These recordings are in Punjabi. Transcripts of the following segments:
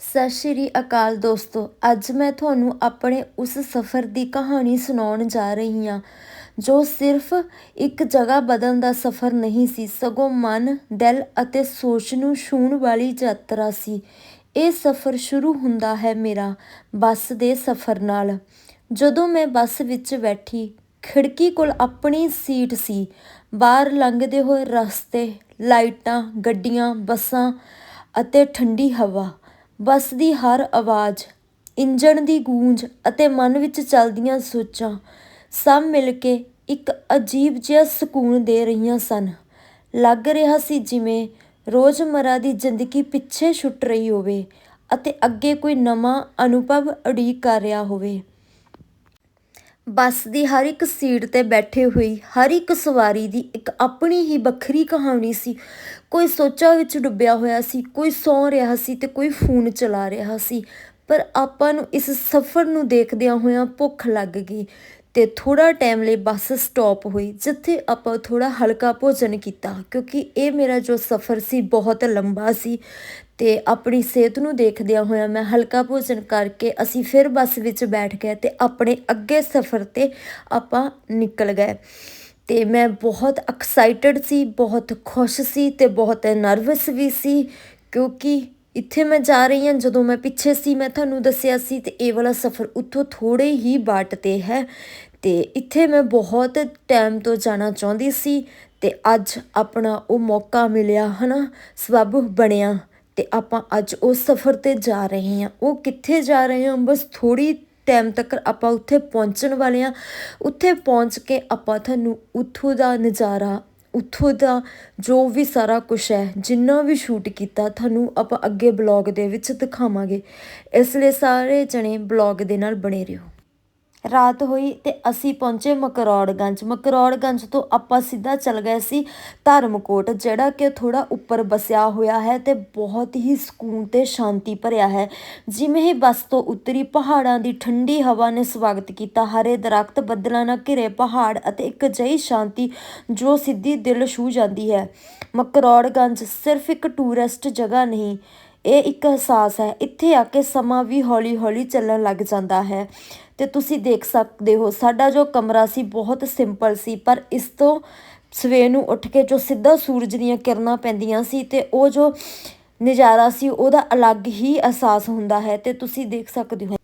ਸਤਿ ਸ਼੍ਰੀ ਅਕਾਲ ਦੋਸਤੋ, ਅੱਜ ਮੈਂ ਤੁਹਾਨੂੰ ਆਪਣੇ ਉਸ ਸਫ਼ਰ ਦੀ ਕਹਾਣੀ ਸੁਣਾਉਣ ਜਾ ਰਹੀ ਹਾਂ, ਜੋ ਸਿਰਫ ਇੱਕ ਜਗ੍ਹਾ ਬਦਲਣ ਦਾ ਸਫ਼ਰ ਨਹੀਂ ਸੀ, ਸਗੋਂ ਮਨ, ਦਿਲ ਅਤੇ ਸੋਚ ਨੂੰ ਛੂਹਣ ਵਾਲੀ ਯਾਤਰਾ ਸੀ। ਇਹ ਸਫ਼ਰ ਸ਼ੁਰੂ ਹੁੰਦਾ ਹੈ ਮੇਰਾ ਬੱਸ ਦੇ ਸਫ਼ਰ ਨਾਲ। ਜਦੋਂ ਮੈਂ ਬੱਸ ਵਿੱਚ ਬੈਠੀ, ਖਿੜਕੀ ਕੋਲ ਆਪਣੀ ਸੀਟ ਸੀ। ਬਾਹਰ ਲੰਘਦੇ ਹੋਏ ਰਸਤੇ, ਲਾਈਟਾਂ, ਗੱਡੀਆਂ, ਬੱਸਾਂ ਅਤੇ ਠੰਡੀ ਹਵਾ। ਬੱਸ ਦੀ ਹਰ ਆਵਾਜ਼, ਇੰਜਣ ਦੀ ਗੂੰਜ ਅਤੇ ਮਨ ਵਿੱਚ ਚੱਲਦੀਆਂ ਸੋਚਾਂ, ਸਭ ਮਿਲ ਕੇ ਇੱਕ ਅਜੀਬ ਜਿਹਾ ਸਕੂਨ ਦੇ ਰਹੀਆਂ ਸਨ। ਲੱਗ ਰਿਹਾ ਸੀ ਜਿਵੇਂ ਰੋਜ਼ਮਰਾ ਦੀ ਜ਼ਿੰਦਗੀ ਪਿੱਛੇ ਛੁੱਟ ਰਹੀ ਹੋਵੇ ਅਤੇ ਅੱਗੇ ਕੋਈ ਨਵਾਂ ਅਨੁਭਵ ਉਡੀਕ ਕਰ ਰਿਹਾ ਹੋਵੇ। ਬੱਸ ਦੀ ਹਰ ਇੱਕ ਸੀਟ ਤੇ ਬੈਠੇ ਹੋਈ ਹਰ ਇੱਕ ਸਵਾਰੀ ਦੀ ਇੱਕ ਆਪਣੀ ਹੀ ਵੱਖਰੀ ਕਹਾਣੀ ਸੀ। ਕੋਈ ਸੋਚਾਂ ਵਿੱਚ ਡੁੱਬਿਆ ਹੋਇਆ ਸੀ, ਕੋਈ ਸੌਂ ਰਿਹਾ ਸੀ ਤੇ ਕੋਈ ਫੋਨ ਚਲਾ ਰਿਹਾ ਸੀ। ਪਰ ਆਪਾਂ ਨੂੰ ਇਸ ਸਫ਼ਰ ਨੂੰ ਦੇਖਦਿਆਂ ਹੋਇਆਂ ਭੁੱਖ ਲੱਗ ਗਈ। ਤੇ ਥੋੜਾ ਟਾਈਮ ਲਈ ਬੱਸ ਸਟਾਪ ਹੋਈ, ਜਿੱਥੇ ਆਪਾਂ ਥੋੜਾ ਹਲਕਾ ਭੋਜਨ ਕੀਤਾ, ਕਿਉਂਕਿ ਇਹ ਮੇਰਾ ਜੋ ਸਫ਼ਰ ਸੀ ਬਹੁਤ ਲੰਬਾ ਸੀ ਤੇ ਆਪਣੀ ਸਿਹਤ ਨੂੰ ਦੇਖਦਿਆਂ ਹੋਇਆ ਮੈਂ ਹਲਕਾ ਭੋਜਨ ਕਰਕੇ ਅਸੀਂ ਫਿਰ ਬੱਸ ਵਿੱਚ ਬੈਠ ਗਏ ਤੇ ਆਪਣੇ ਅੱਗੇ ਸਫ਼ਰ ਤੇ ਆਪਾਂ ਨਿਕਲ ਗਏ। ਤੇ ਮੈਂ ਬਹੁਤ ਐਕਸਾਈਟਡ ਸੀ, ਬਹੁਤ ਖੁਸ਼ ਸੀ ਤੇ ਬਹੁਤ ਨਰਵਸ ਵੀ ਸੀ, ਕਿਉਂਕਿ ਇੱਥੇ ਮੈਂ ਜਾ ਰਹੀ ਹਾਂ, ਜਦੋਂ ਮੈਂ ਪਿੱਛੇ ਸੀ, ਮੈਂ ਤੁਹਾਨੂੰ ਦੱਸਿਆ ਸੀ ਤੇ ਇਹ ਵਾਲਾ ਸਫ਼ਰ ਉੱਥੋਂ ਥੋੜੇ ਹੀ ਬਾਟ ਤੇ ਹੈ ਅਤੇ ਇੱਥੇ ਮੈਂ ਬਹੁਤ ਟਾਈਮ ਤੋਂ ਜਾਣਾ ਚਾਹੁੰਦੀ ਸੀ ਅਤੇ ਅੱਜ ਆਪਣਾ ਉਹ ਮੌਕਾ ਮਿਲਿਆ ਹੈ ਨਾ ਸਬਬ ਬਣਿਆ ਅਤੇ ਆਪਾਂ ਅੱਜ ਉਸ ਸਫ਼ਰ ਤੇ ਜਾ ਰਹੇ ਹਾਂ। ਉਹ ਕਿੱਥੇ ਜਾ ਰਹੇ ਹਾਂ? ਬਸ ਥੋੜ੍ਹੀ ਟਾਈਮ ਤੱਕ ਆਪਾਂ ਉੱਥੇ ਪਹੁੰਚਣ ਵਾਲੇ ਹਾਂ। ਉੱਥੇ ਪਹੁੰਚ ਕੇ ਆਪਾਂ ਤੁਹਾਨੂੰ ਉੱਥੋਂ ਦਾ ਨਜ਼ਾਰਾ, ਉੱਥੋਂ ਦਾ ਜੋ ਵੀ ਸਾਰਾ ਕੁਝ ਹੈ, ਜਿੰਨਾ ਵੀ ਸ਼ੂਟ ਕੀਤਾ, ਤੁਹਾਨੂੰ ਆਪਾਂ ਅੱਗੇ ਬਲੌਗ ਦੇ ਵਿੱਚ ਦਿਖਾਵਾਂਗੇ। ਇਸ ਲਈ ਸਾਰੇ ਜਣੇ ਬਲੌਗ ਦੇ ਨਾਲ ਬਣੇ ਰਹੋ। ਰਾਤ ਹੋਈ ਤੇ ਅਸੀਂ ਪਹੁੰਚੇ ਮਕਰੌੜਗੰਜ। ਮਕਰੌੜਗੰਜ ਤੋਂ ਆਪਾਂ ਸਿੱਧਾ ਚੱਲ ਗਏ ਸੀ ਧਰਮਕੋਟ, ਜਿਹੜਾ ਕਿ ਥੋੜਾ ਉੱਪਰ ਬਸਿਆ ਹੋਇਆ ਹੈ ਤੇ ਬਹੁਤ ਹੀ ਸਕੂਨ ਤੇ ਸ਼ਾਂਤੀ ਭਰਿਆ ਹੈ। ਜਿਵੇਂ ਹੀ ਬੱਸ ਤੋਂ ਉਤਰੀ, ਪਹਾੜਾਂ ਦੀ ਠੰਡੀ ਹਵਾ ਨੇ ਸਵਾਗਤ ਕੀਤਾ। ਹਰੇ ਦਰਖਤ, ਬੱਦਲਾਂ ਨਾਲ ਘਿਰੇ ਪਹਾੜ ਅਤੇ ਇੱਕ ਜਈ ਸ਼ਾਂਤੀ ਜੋ ਸਿੱਧੀ ਦਿਲ ਛੂ ਜਾਂਦੀ ਹੈ। ਮਕਰੌੜਗੰਜ ਸਿਰਫ ਇੱਕ ਟੂਰਿਸਟ ਜਗ੍ਹਾ ਨਹੀਂ ਇਹ ਇੱਕ ਅਹਿਸਾਸ ਹੈ, ਇੱਥੇ ਆ ਕੇ ਸਮਾਂ ਵੀ ਹੌਲੀ-ਹੌਲੀ ਚੱਲਣ ਲੱਗ ਜਾਂਦਾ ਹੈ। ਅਤੇ ਤੁਸੀਂ ਦੇਖ ਸਕਦੇ ਹੋ, ਸਾਡਾ ਜੋ ਕਮਰਾ ਸੀ ਬਹੁਤ ਸਿੰਪਲ ਸੀ, ਪਰ ਇਸ ਤੋਂ ਸਵੇਰ ਨੂੰ ਉੱਠ ਕੇ ਜੋ ਸਿੱਧਾ ਸੂਰਜ ਦੀਆਂ ਕਿਰਨਾਂ ਪੈਂਦੀਆਂ ਸੀ ਅਤੇ ਉਹ ਜੋ ਨਜ਼ਾਰਾ ਸੀ, ਉਹਦਾ ਅਲੱਗ ਹੀ ਅਹਿਸਾਸ ਹੁੰਦਾ ਹੈ। ਅਤੇ ਤੁਸੀਂ ਦੇਖ ਸਕਦੇ ਹੋ।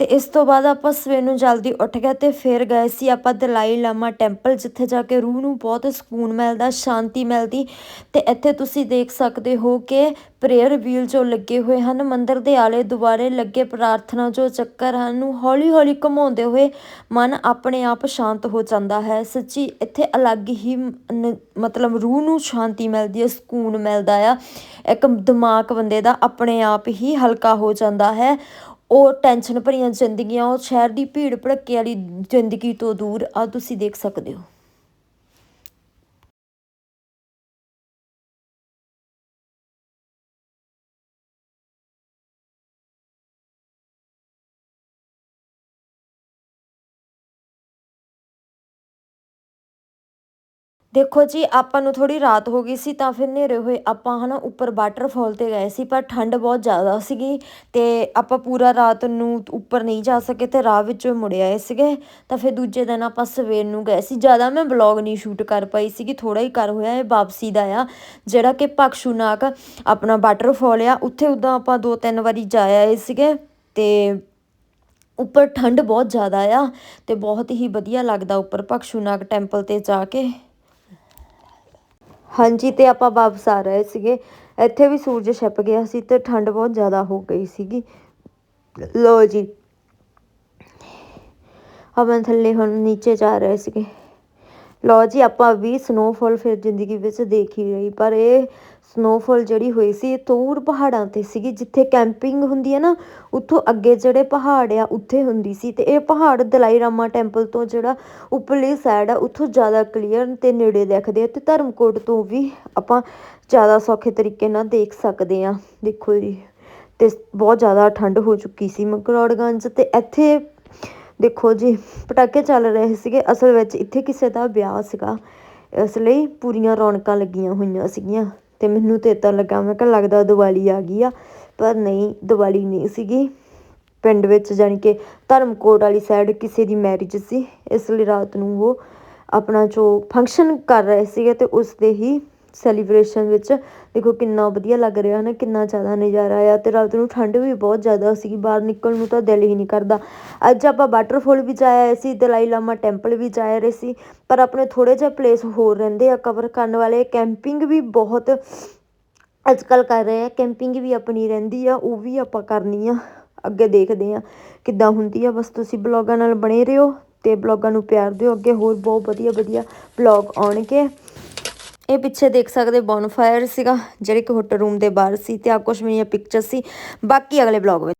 ਤੇ ਇਸ ਤੋਂ ਬਾਅਦ ਆਪਾਂ ਸਵੇਰ ਨੂੰ ਜਲਦੀ ਉੱਠ ਗਏ ਤੇ ਫਿਰ ਗਏ ਸੀ ਆਪਾਂ ਦਲਾਈ ਲਾਮਾ ਟੈਂਪਲ, ਜਿੱਥੇ ਜਾ ਕੇ ਰੂਹ ਨੂੰ ਬਹੁਤ ਸਕੂਨ ਮਿਲਦਾ, ਸ਼ਾਂਤੀ ਮਿਲਦੀ। ਤੇ ਇੱਥੇ ਤੁਸੀਂ ਦੇਖ ਸਕਦੇ ਹੋ ਕਿ ਪ੍ਰੇਅਰ ਵੀਲ ਜੋ ਲੱਗੇ ਹੋਏ ਹਨ, ਮੰਦਰ ਦੇ ਆਲੇ ਦੁਆਲੇ ਲੱਗੇ ਪ੍ਰਾਰਥਨਾ ਜੋ ਚੱਕਰ ਹਨ, ਨੂੰ ਹੌਲੀ-ਹੌਲੀ ਘਮਾਉਂਦੇ ਹੋਏ ਮਨ ਆਪਣੇ ਆਪ ਸ਼ਾਂਤ ਹੋ ਜਾਂਦਾ ਹੈ। ਸੱਚੀ ਇੱਥੇ ਅਲੱਗ ਹੀ ਮਤਲਬ ਰੂਹ ਨੂੰ ਸ਼ਾਂਤੀ ਮਿਲਦੀ ਹੈ, ਸਕੂਨ ਮਿਲਦਾ ਆ। ਇੱਕ ਦਿਮਾਗ ਬੰਦੇ ਦਾ ਆਪਣੇ ਆਪ ਹੀ ਹਲਕਾ ਹੋ ਜਾਂਦਾ ਹੈ। ਉਹ ਟੈਨਸ਼ਨ ਭਰੀਆਂ ਜ਼ਿੰਦਗੀਆਂ, ਉਹ ਸ਼ਹਿਰ ਦੀ ਭੀੜ ਭੜੱਕੇ ਵਾਲੀ ਜ਼ਿੰਦਗੀ ਤੋਂ ਦੂਰ ਆਹ ਤੁਸੀਂ ਦੇਖ ਸਕਦੇ ਹੋ। ਦੇਖੋ ਜੀ, ਆਪਾਂ ਨੂੰ ਥੋੜੀ ਰਾਤ ਹੋ ਗਈ ਸੀ ਤਾਂ ਫਿਰ ਹਨੇਰੇ ਹੋਏ। ਆਪਾਂ ਹਨਾ ਉੱਪਰ ਵਾਟਰਫਾਲ ਤੇ ਗਏ ਸੀ, ਪਰ ਠੰਡ ਬਹੁਤ ਜ਼ਿਆਦਾ ਸੀਗੀ ਤੇ ਆਪਾਂ ਪੂਰਾ ਰਾਤ ਨੂੰ ਉੱਪਰ ਨਹੀਂ ਜਾ ਸਕੇ ਤੇ ਰਾਹ ਵਿੱਚੋਂ ਮੁੜ ਆਏ ਸੀਗੇ। ਤਾਂ ਫਿਰ ਦੂਜੇ ਦਿਨ ਆਪਾਂ ਸਵੇਰ ਨੂੰ ਗਏ ਸੀ। ਜ਼ਿਆਦਾ ਮੈਂ ਬਲੌਗ ਨਹੀਂ ਸ਼ੂਟ ਕਰ ਪਾਈ ਸੀਗੀ ਥੋੜਾ ਹੀ ਕਰ ਹੋਇਆ ਇਹ ਵਾਪਸੀ ਦਾ ਆ। ਜਿਹੜਾ ਕਿ ਪਕਸ਼ੂਨਾਕ ਆਪਣਾ ਵਾਟਰਫਾਲ ਆ, ਉੱਥੇ ਉਦਾਂ ਆਪਾਂ ਦੋ ਤਿੰਨ ਵਾਰੀ ਜਾ ਆਏ ਸੀਗੇ ਤੇ ਉੱਪਰ ਠੰਡ ਬਹੁਤ ਜ਼ਿਆਦਾ ਆ ਤੇ ਬਹੁਤ ਹੀ ਵਧੀਆ ਲੱਗਦਾ ਉੱਪਰ ਪਕਸ਼ੂਨਾਗ ਟੈਂਪਲ ਤੇ ਜਾ ਕੇ। ਹਾਂਜੀ, ਤੇ ਆਪਾਂ ਵਾਪਸ ਆ ਰਹੇ ਸੀਗੇ। ਇੱਥੇ ਵੀ ਸੂਰਜ ਛਿਪ ਗਿਆ ਸੀ ਤੇ ਠੰਡ ਬਹੁਤ ਜ਼ਿਆਦਾ ਹੋ ਗਈ ਸੀਗੀ। ਲੋ ਜੀ। ਆਪਾਂ ਥੱਲੇ ਹੁਣ ਨੀਚੇ ਜਾ ਰਹੇ ਸੀਗੇ। ਲਓ ਜੀ, ਆਪਾਂ ਵੀ ਸਨੋਫਾਲ ਫਿਰ ਜ਼ਿੰਦਗੀ ਵਿੱਚ ਦੇਖ ਹੀ ਰਹੀ ਪਰ ਇਹ ਸਨੋਫਾਲ ਜਿਹੜੀ ਹੋਈ ਸੀ, ਇਹ ਤੂਰ ਪਹਾੜਾਂ ਤੇ ਸੀਗੀ, ਜਿੱਥੇ ਕੈਂਪਿੰਗ ਹੁੰਦੀ ਹੈ ਨਾ, ਉੱਥੋਂ ਅੱਗੇ ਜਿਹੜੇ ਪਹਾੜ ਆ, ਉੱਥੇ ਹੁੰਦੀ ਸੀ ਤੇ ਇਹ ਪਹਾੜ ਦਲਾਈ ਰਾਮਾ ਟੈਂਪਲ ਤੋਂ ਜਿਹੜਾ ਉੱਪਰਲੀ ਸਾਈਡ ਆ, ਉੱਥੋਂ ਜ਼ਿਆਦਾ ਕਲੀਅਰ ਤੇ ਨੇੜੇ ਦਿਖਦੇ ਆ ਤੇ ਧਰਮਕੋਟ ਤੋਂ ਵੀ ਆਪਾਂ ਜ਼ਿਆਦਾ ਸੌਖੇ ਤਰੀਕੇ ਨਾਲ ਦੇਖ ਸਕਦੇ ਆ ਦੇਖੋ ਜੀ, ਤੇ ਬਹੁਤ ਜ਼ਿਆਦਾ ਠੰਡ ਹੋ ਚੁੱਕੀ ਸੀ ਮਕਰੌੜਗੰਜ ਤੇ ਇੱਥੇ ਦੇਖੋ ਜੀ, ਪਟਾਕੇ ਚੱਲ ਰਹੇ ਸੀਗੇ। ਅਸਲ ਵਿੱਚ ਇੱਥੇ ਕਿਸੇ ਦਾ ਵਿਆਹ ਸੀਗਾ। ਇਸ ਲਈ ਪੂਰੀਆਂ ਰੌਣਕਾਂ ਲੱਗੀਆਂ ਹੋਈਆਂ ਸੀਗੀਆਂ। ਤੇ ਮੈਨੂੰ ਤੇ ਇਦਾਂ ਲੱਗਾ, ਮੈਂ ਕਿਹਾ ਲੱਗਦਾ ਦੀਵਾਲੀ ਆ ਗਈ ਆ। ਪਰ ਨਹੀਂ, ਦੀਵਾਲੀ ਨਹੀਂ ਸੀਗੀ। ਪਿੰਡ ਵਿੱਚ ਜਾਣੀ ਕਿ ਧਰਮਕੋਟ ਵਾਲੀ ਸਾਈਡ ਕਿਸੇ ਦੀ ਮੈਰਿਜ ਸੀ। ਇਸ ਲਈ ਰਾਤ ਨੂੰ ਉਹ ਆਪਣਾ ਜੋ ਫੰਕਸ਼ਨ ਕਰ ਰਹੇ ਸੀਗੇ ਤੇ ਉਸ ਦੇ ਹੀ ਸੈਲੀਬ੍ਰੇਸ਼ਨ ਵਿੱਚ ਦੇਖੋ ਕਿੰਨਾ ਵਧੀਆ ਲੱਗ ਰਿਹਾ ਨਾ ਕਿੰਨਾ ਜ਼ਿਆਦਾ ਨਜ਼ਾਰਾ ਆ ਤੇ ਰਾਤ ਨੂੰ ਠੰਡ ਵੀ ਬਹੁਤ ਜ਼ਿਆਦਾ ਸੀਗੀ ਬਾਹਰ ਨਿਕਲਣ ਨੂੰ ਤਾਂ ਦਿਲ ਹੀ ਨਹੀਂ ਕਰਦਾ। ਅੱਜ ਆਪਾਂ ਵਾਟਰਫਾਲ ਵੀ ਜਾਇਆ ਸੀ, ਦਲਾਈ ਲਾਮਾ ਟੈਂਪਲ ਵੀ ਜਾਇਆ ਰਹੇ ਸੀ, ਪਰ ਆਪਣੇ ਥੋੜੇ ਜਿਹੇ ਪਲੇਸ ਹੋਰ ਰਹਿੰਦੇ ਆ ਕਵਰ ਕਰਨ ਵਾਲੇ। ਕੈਂਪਿੰਗ ਵੀ ਬਹੁਤ ਅੱਜ ਕੱਲ ਕਰ ਰਹੇ ਆ ਕੈਂਪਿੰਗ ਵੀ ਆਪਣੀ ਰਹਿੰਦੀ ਆ, ਉਹ ਵੀ ਆਪਾਂ ਕਰਨੀ ਆ, ਅੱਗੇ ਦੇਖਦੇ ਆ ਕਿੱਦਾਂ ਹੁੰਦੀ ਆ। ਬਸ ਤੁਸੀਂ ਬਲੌਗਾਂ ਨਾਲ ਬਣੇ ਰਹੋ ਤੇ ਬਲੌਗਾਂ ਨੂੰ ਪਿਆਰ ਦਿਓ, ਅੱਗੇ ਹੋਰ ਬਹੁਤ ਵਧੀਆ ਵਧੀਆ ਬਲੌਗ ਆਉਣਗੇ। ਇਹ ਪਿੱਛੇ ਦੇਖ ਸਕਦੇ ਬੋਨਫਾਇਰ ਸੀਗਾ, ਜਿਹੜੇ ਕਿ ਹੋਟਲ ਰੂਮ ਦੇ ਬਾਹਰ ਸੀ ਤੇ ਆ ਕੁਛ ਮੇਰੀਆਂ ਪਿਕਚਰ ਸੀ। ਬਾਕੀ ਅਗਲੇ ਬਲੌਗ ਵਿੱਚ।